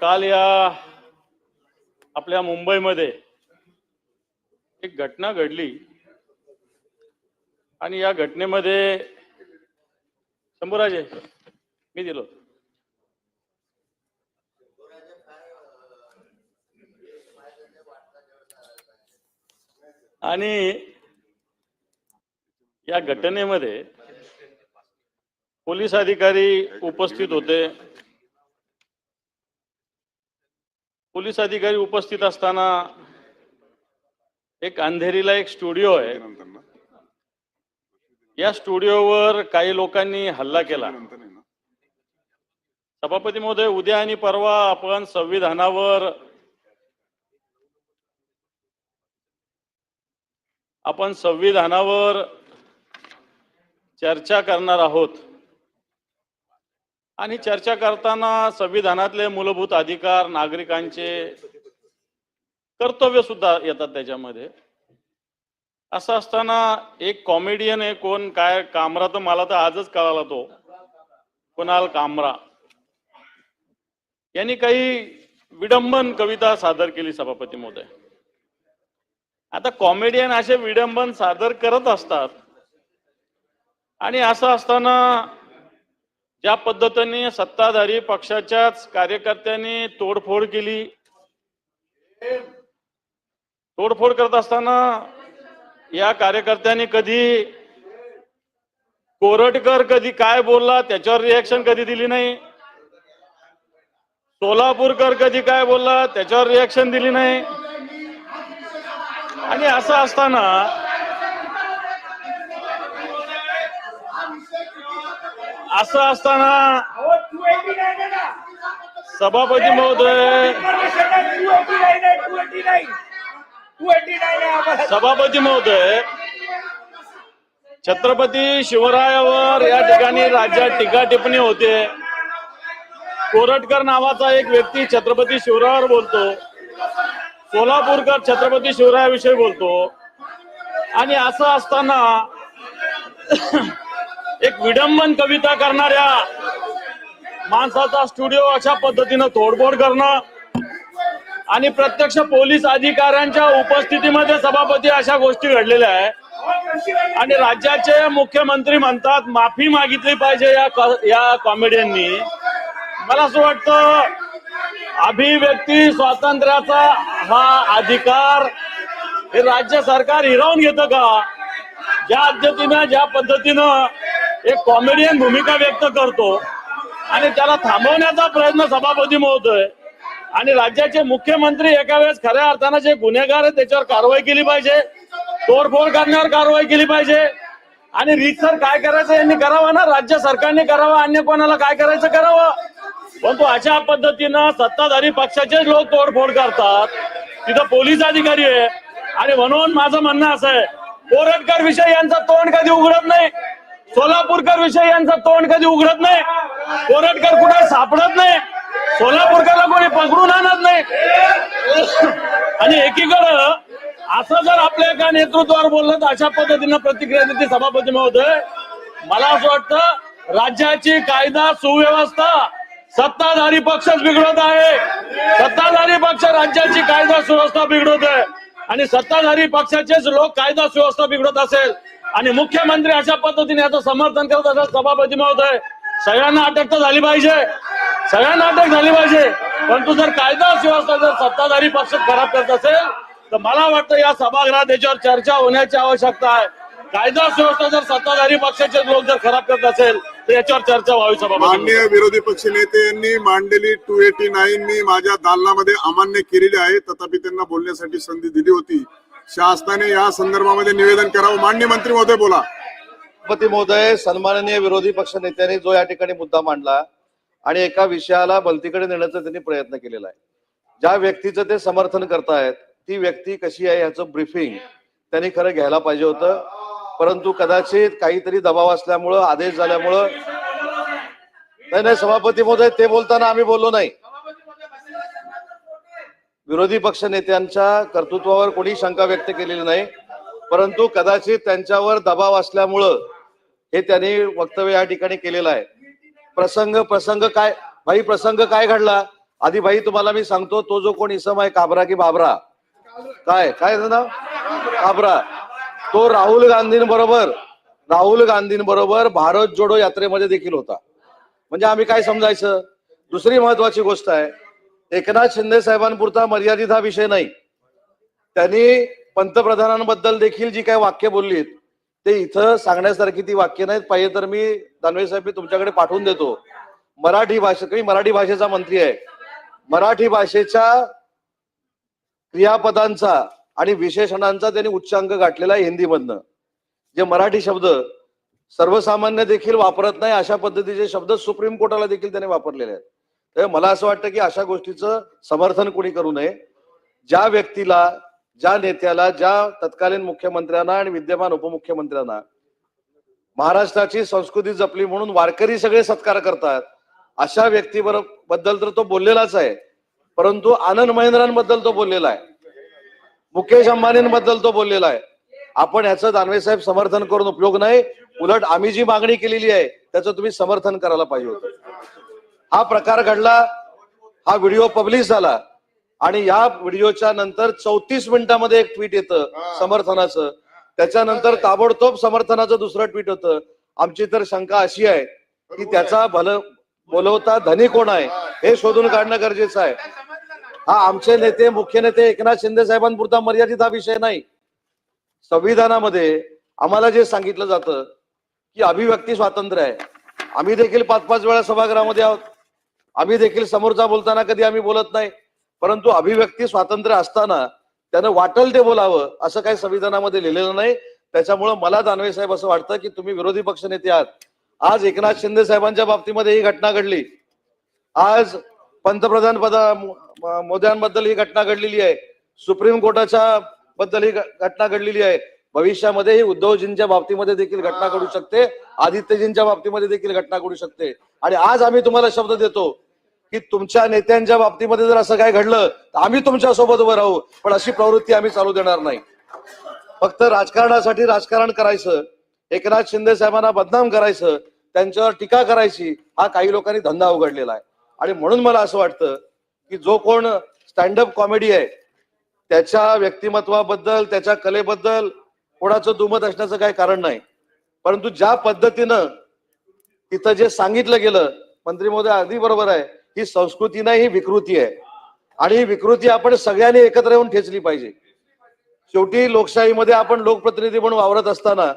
काल या आपल्या मुंबईमध्ये एक घटना घडली. आणि या घटनेमध्ये शंभूराजे मी दिलो आणि या घटनेमध्ये पोलीस अधिकारी उपस्थित होते. पोलीस अधिकारी उपस्थित असताना एक अंधेरीला एक स्टुडिओ आहे. या स्टुडिओवर काही लोकांनी हल्ला केला. सभापती महोदय उद्या आणि परवा आपण संविधानावर आपण संविधानावर चर्चा करणार आहोत. आणि चर्चा करताना संविधानातले मूलभूत अधिकार नागरिकांचे कर्तव्य सुद्धा येतात त्याच्यामध्ये. असं असताना एक कॉमेडियन आहे कोण? काय? कामरा तर मला तर आजच कळाला तो. कुणाल कामरा. यांनी काही विडंबन कविता सादर केली सभापती महोदय. आता कॉमेडियन असे विडंबन सादर करत असतात. आणि असं असताना ज्या पद्धतीने सत्ताधारी पक्षाच्याच कार्यकर्त्यांनी तोडफोड केली तोडफोड करत असताना या कार्यकर्त्यांनी कधी कोरटकर कधी काय बोलला त्याच्यावर रिॲक्शन कधी दिली नाही सोलापूरकर कधी काय बोलला त्याच्यावर रिॲक्शन दिली नाही. आणि असं असताना असं असताना सभापती महोदय सभापती महोदय छत्रपती शिवरायावर या ठिकाणी राज्यात टीका टिप्पणी होते. कोरटकर नावाचा एक व्यक्ती छत्रपती शिवरायावर बोलतो. सोलापूरकर छत्रपती शिवरायाविषयी बोलतो. आणि असं असताना एक विडंबन कविता करणाऱ्या माणसाचा स्टुडिओ अशा पद्धतीनं तोडफोड करणं आणि प्रत्यक्ष पोलीस अधिकाऱ्यांच्या उपस्थितीमध्ये सभापती अशा गोष्टी घडलेल्या आहे. आणि राज्याचे मुख्यमंत्री म्हणतात माफी मागितली पाहिजे या या कॉमेडियननी. मला असं वाटतं अभिव्यक्ती स्वातंत्र्याचा हा अधिकार हे राज्य सरकार हिरावून घेतं का? ज्या पद्धतीनं ज्या पद्धतीनं एक कॉमेडियन भूमिका व्यक्त करतो आणि त्याला थांबवण्याचा प्रयत्न सभापती महोदय. आणि राज्याचे मुख्यमंत्री एका वेळेस खऱ्या अर्थानं जे गुन्हेगार आहेत त्याच्यावर कारवाई केली पाहिजे. तोडफोड करण्यावर कारवाई केली पाहिजे. आणि रीतसर काय करायचं यांनी करावं ना? राज्य सरकारने करावं अन्य कोणाला काय करायचं करावं? परंतु अशा पद्धतीनं सत्ताधारी पक्षाचेच लोक तोडफोड करतात. तिथं पोलीस अधिकारी आहे आणि म्हणून माझं म्हणणं असं आहे कोरटकर विषय यांचं तोंड कधी उघडत नाही. सोलापूरकर विषयी यांचं तोंड कधी उघडत नाही. कोरटकर कुठे सापडत नाही. सोलापूरकरला कोणी पकडून आणत नाही. आणि एकीकडं असं जर आपल्या एका नेतृत्वावर बोललं तर अशा पद्धतीनं प्रतिक्रिया देते सभापती महोदय. मला असं वाटतं राज्याची कायदा सुव्यवस्था सत्ताधारी पक्षच बिघडत आहे. सत्ताधारी पक्ष राज्याची कायदा सुव्यवस्था बिघडवत आहे. आणि सत्ताधारी पक्षाचेच लोक कायदा सुव्यवस्था बिघडत असेल. आणि मुख्यमंत्री अशा पद्धतीने याचं समर्थन करत असेल सभापती महोदय सगळ्यांना अटक तर झाली पाहिजे. सगळ्यांना अटक झाली पाहिजे. परंतु जर कायदा सुव्यवस्था जर सत्ताधारी पक्ष खराब करत असेल तर मला वाटतं या सभागृहात याच्यावर चर्चा होण्याची आवश्यकता आहे. कायदा सुव्यवस्था जर सत्ताधारी पक्षाचे लोक जर खराब करत असेल तर याच्यावर चर्चा व्हावी सभा माननीय विरोधी पक्ष नेते यांनी मांडलेली टू एटी नाईन मी माझ्या दालनामध्ये अमान्य केलेली आहे. तथापि त्यांना बोलण्यासाठी संधी दिली होती. शासनाने या संदर्भामध्ये निवेदन करावं. मान्य मंत्री महोदय बोला. सभापती महोदय सन्माननीय विरोधी पक्ष नेत्यांनी जो या ठिकाणी मुद्दा मांडला आणि एका विषयाला बलतीकडे नेण्याचा त्यांनी प्रयत्न केलेला आहे. ज्या व्यक्तीचं ते समर्थन करतायत ती व्यक्ती कशी आहे याचं ब्रीफिंग त्यांनी खरं घ्यायला पाहिजे होतं. परंतु कदाचित काहीतरी दबाव असल्यामुळं आदेश झाल्यामुळं नाही नाही सभापती महोदय ते बोलताना आम्ही बोललो नाही. विरोधी पक्ष नेत्यांच्या कर्तृत्वावर कोणी शंका व्यक्त केलेली नाही परंतु कदाचित त्यांच्यावर दबाव असल्यामुळं हे त्यांनी वक्तव्य या ठिकाणी केलेलं आहे. प्रसंग प्रसंग काय भाई प्रसंग काय घडला? आधी भाई तुम्हाला मी सांगतो तो जो कोण इसम आहे काबरा की बाबरा. काय काय नाव? काबरा. तो राहुल गांधींबरोबर राहुल गांधींबरोबर भारत जोडो यात्रेमध्ये देखील होता. म्हणजे आम्ही काय समजायचं? दुसरी महत्वाची गोष्ट आहे एकनाथ शिंदे साहेबांपुरता मर्यादित हा विषय नाही. त्यांनी पंतप्रधानांबद्दल देखील जी काही वाक्य बोललीत ते इथं सांगण्यासारखी ती वाक्य नाहीत. पाहिजे तर मी दानवे साहेब मी तुमच्याकडे पाठवून देतो. मराठी भाषेत मी मराठी भाषेचा मंत्री आहे. मराठी भाषेच्या क्रियापदांचा आणि विशेषणांचा त्यांनी उच्चांक गाठलेला आहे हिंदीमधनं. जे मराठी शब्द सर्वसामान्य देखील वापरत नाही अशा पद्धतीचे शब्द सुप्रीम कोर्टाला देखील त्याने वापरलेले आहेत. तर मला असं वाटतं की अशा गोष्टीचं समर्थन कोणी करू नये. ज्या व्यक्तीला ज्या नेत्याला ज्या तत्कालीन मुख्यमंत्र्यांना आणि विद्यमान उपमुख्यमंत्र्यांना महाराष्ट्राची संस्कृती जपली म्हणून वारकरी सगळे सत्कार करतात अशा व्यक्तीबरबद्दल तर तो बोललेलाच आहे. परंतु आनंद महेंद्रांबद्दल तो बोललेला आहे. मुकेश अंबानींबद्दल तो बोललेला आहे. आपण याचं दानवे साहेब समर्थन करून उपयोग नाही. उलट आम्ही जी मागणी केलेली आहे त्याचं तुम्ही समर्थन करायला पाहिजे होतं. हा प्रकार घडला हा व्हिडिओ पब्लिश झाला आणि या व्हिडिओच्या नंतर चौतीस मिनिटामध्ये एक ट्विट येतं समर्थनाचं. त्याच्यानंतर ताबडतोब समर्थनाचं दुसरं ट्विट होतं. आमची तर शंका अशी आहे की त्याचा भल बोलवता धनी कोण आहे हे शोधून काढणं गरजेचं आहे. हा आमचे नेते मुख्य नेते एकनाथ शिंदे साहेबांपुरता मर्यादित हा विषय नाही. संविधानामध्ये आम्हाला जे सांगितलं जातं की अभिव्यक्ती स्वातंत्र्य आहे. आम्ही देखील पाच पाच वेळा सभागृहामध्ये आहोत. आम्ही देखील समोरचा बोलताना कधी आम्ही बोलत नाही परंतु अभिव्यक्ती स्वातंत्र्य असताना त्यानं वाटल ते बोलावं असं काही संविधानामध्ये लिहिलेलं नाही. त्याच्यामुळं मला दानवे साहेब असं वाटतं की तुम्ही विरोधी पक्ष नेते आहात. आज एकनाथ शिंदे साहेबांच्या बाबतीमध्ये ही घटना घडली. आज पंतप्रधान पदा मोद्यांबद्दल ही घटना घडलेली आहे. सुप्रीम कोर्टाच्या बद्दल ही घटना घडलेली आहे. भविष्यामध्ये ही उद्धवजींच्या बाबतीमध्ये देखील घटना घडू शकते. आदित्यजींच्या बाबतीमध्ये देखील घटना घडू शकते. आणि आज आम्ही तुम्हाला शब्द देतो की तुमच्या नेत्यांच्या बाबतीमध्ये जर असं काय घडलं तर आम्ही तुमच्यासोबत उभं राहू. पण अशी प्रवृत्ती आम्ही चालू देणार नाही. फक्त राजकारणासाठी राजकारण करायचं एकनाथ शिंदे साहेबांना बदनाम करायचं त्यांच्यावर टीका करायची हा काही लोकांनी धंदा उघडलेला आहे. आणि म्हणून मला असं वाटतं की जो कोण स्टँडअप कॉमेडी आहे त्याच्या व्यक्तिमत्वाबद्दल त्याच्या कलेबद्दल कोणाचं दुमत असण्याचं काही कारण नाही. परंतु ज्या पद्धतीनं तिथं जे सांगितलं गेलं मंत्री महोदय अगदी बरोबर आहे ही संस्कृती नाही ही विकृती आहे. आणि ही विकृती आपण सगळ्यांनी एकत्र येऊन ठेचली पाहिजे. शेवटी लोकशाहीमध्ये आपण लोकप्रतिनिधी म्हणून वावरत असताना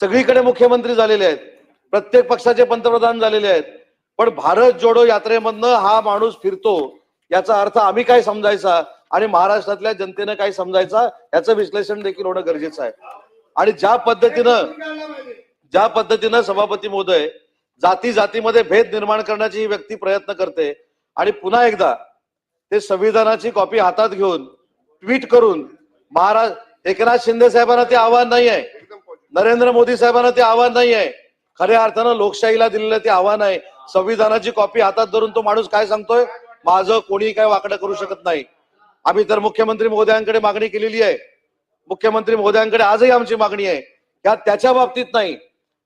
सगळीकडे मुख्यमंत्री झालेले आहेत. प्रत्येक पक्षाचे पंतप्रधान झालेले आहेत. पण भारत जोडो यात्रेमधनं हा माणूस फिरतो याचा अर्थ आम्ही काय समजायचा आणि महाराष्ट्रातल्या जनतेनं काय समजायचा याचं विश्लेषण देखील होणं गरजेचं आहे. आणि ज्या पद्धतीनं ज्या पद्धतीनं सभापती महोदय जाती जातीमध्ये भेद निर्माण करण्याची ही व्यक्ती प्रयत्न करते आणि पुन्हा एकदा ते संविधानाची कॉपी हातात घेऊन ट्विट करून महाराज एकनाथ शिंदे साहेबांना ते आव्हान नाही आहे. नरेंद्र मोदी साहेबांना ते आव्हान नाही आहे. खऱ्या अर्थानं लोकशाहीला दिलेलं ते आव्हान आहे. संविधानाची कॉपी हातात धरून तो माणूस काय सांगतोय? माझं कोणी काय वाकडं करू शकत नाही. आम्ही तर मुख्यमंत्री महोदयांकडे मागणी केलेली आहे. मुख्यमंत्री महोदयांकडे आजही आमची मागणी आहे. या त्याच्या बाबतीत नाही.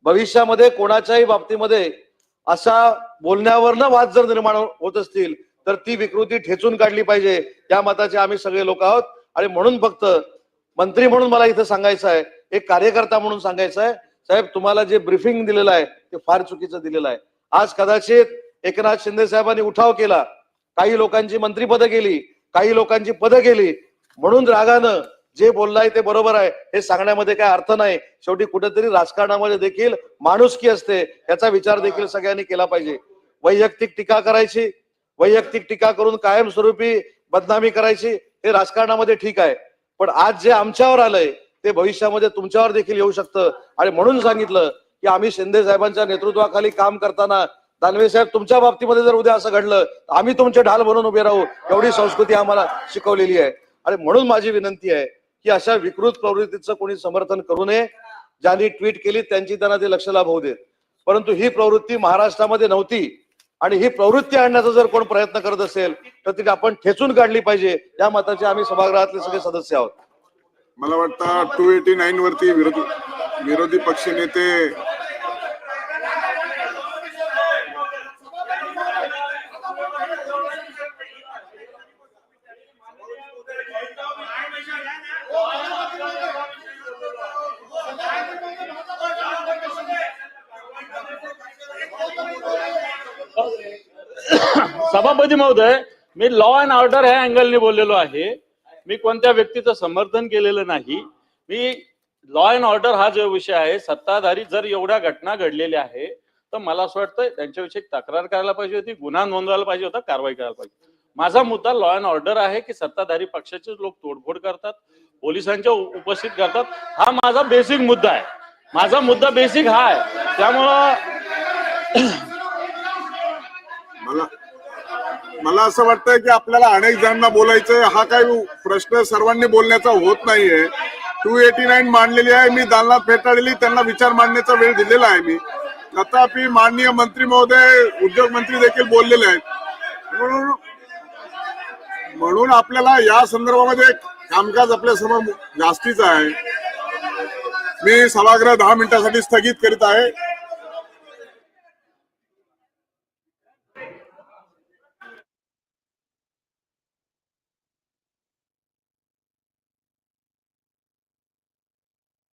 भविष्यामध्ये कोणाच्याही बाबतीमध्ये अशा बोलण्यावरनं वाद जर निर्माण होत असतील तर ती विकृती ठेचून काढली पाहिजे. या मताचे आम्ही सगळे लोक आहोत. आणि म्हणून फक्त मंत्री म्हणून मला इथं सांगायचं आहे एक कार्यकर्ता म्हणून सांगायचं आहे साहेब तुम्हाला जे ब्रिफिंग दिलेलं आहे ते फार चुकीचं दिलेलं आहे. आज कदाचित एकनाथ शिंदे साहेबांनी उठाव केला काही लोकांची मंत्रीपदं गेली काही लोकांची पदं गेली म्हणून रागानं जे बोललाय ते बरोबर आहे. हे सांगण्यामध्ये काय अर्थ नाही. शेवटी कुठेतरी राजकारणामध्ये देखील माणुसकी असते. याचा विचार देखील सगळ्यांनी केला पाहिजे. वैयक्तिक टीका करायची. वैयक्तिक टीका करून कायमस्वरूपी बदनामी करायची. हे राजकारणामध्ये ठीक आहे. पण आज जे आमच्यावर आलंय ते भविष्यामध्ये तुमच्यावर देखील येऊ शकतं. आणि म्हणून सांगितलं की आम्ही शिंदे साहेबांच्या नेतृत्वाखाली काम करताना दानवे साहेब तुमच्या बाबतीमध्ये जर उद्या असं घडलं तर आम्ही तुमचे ढाल बनवून उभे राहू. एवढी संस्कृती आम्हाला शिकवलेली आहे. आणि म्हणून माझी विनंती आहे की अशा विकृत प्रवृत्तीचं कोणी समर्थन करू नये. ज्यांनी ट्विट केली त्यांची त्यांना ते लक्ष लाभ होऊ देत. परंतु ही प्रवृत्ती महाराष्ट्रामध्ये नव्हती. आणि ही प्रवृत्ती आणण्याचा जर कोण प्रयत्न करत असेल तर ती आपण ठेचून काढली पाहिजे. या मताचे आम्ही सभागृहातले सगळे सदस्य आहोत. मला वाटतं टू एटी नाईन वरती विरोधी विरोधी पक्ष सभापती महोदय मी लॉ अँड ऑर्डर ह्या अँगलने बोललेलो आहे. मी कोणत्या व्यक्तीचं समर्थन केलेलं नाही. मी लॉ अँड ऑर्डर हा जो विषय आहे सत्ताधारी जर एवढ्या घटना घडलेल्या आहे तर मला असं वाटतं त्यांच्याविषयी तक्रार करायला पाहिजे होती गुन्हा नोंदवायला पाहिजे होता कारवाई करायला पाहिजे माझा मुद्दा लॉ अँड ऑर्डर आहे की सत्ताधारी पक्षाचे लोक तोडफोड करतात पोलिसांच्या उपस्थित करतात हा माझा बेसिक मुद्दा आहे. माझा मुद्दा बेसिक हा आहे. त्यामुळं मला असं वाटतंय की आपल्याला अनेक जणांना बोलायचंय. हा काही प्रश्न सर्वांनी बोलण्याचा होत नाहीये. टू एटी नाईन मांडलेली आहे. मी दालनात फेटाळलेली त्यांना विचार मांडण्याचा वेळ दिलेला आहे मी. तथापि माननीय मंत्री महोदय उद्योग मंत्री देखील बोललेले आहेत. म्हणून म्हणून आपल्याला या संदर्भामध्ये कामकाज आपल्यासमोर जास्तीच आहे. मी सभागृह दहा मिनिटासाठी स्थगित करीत आहे.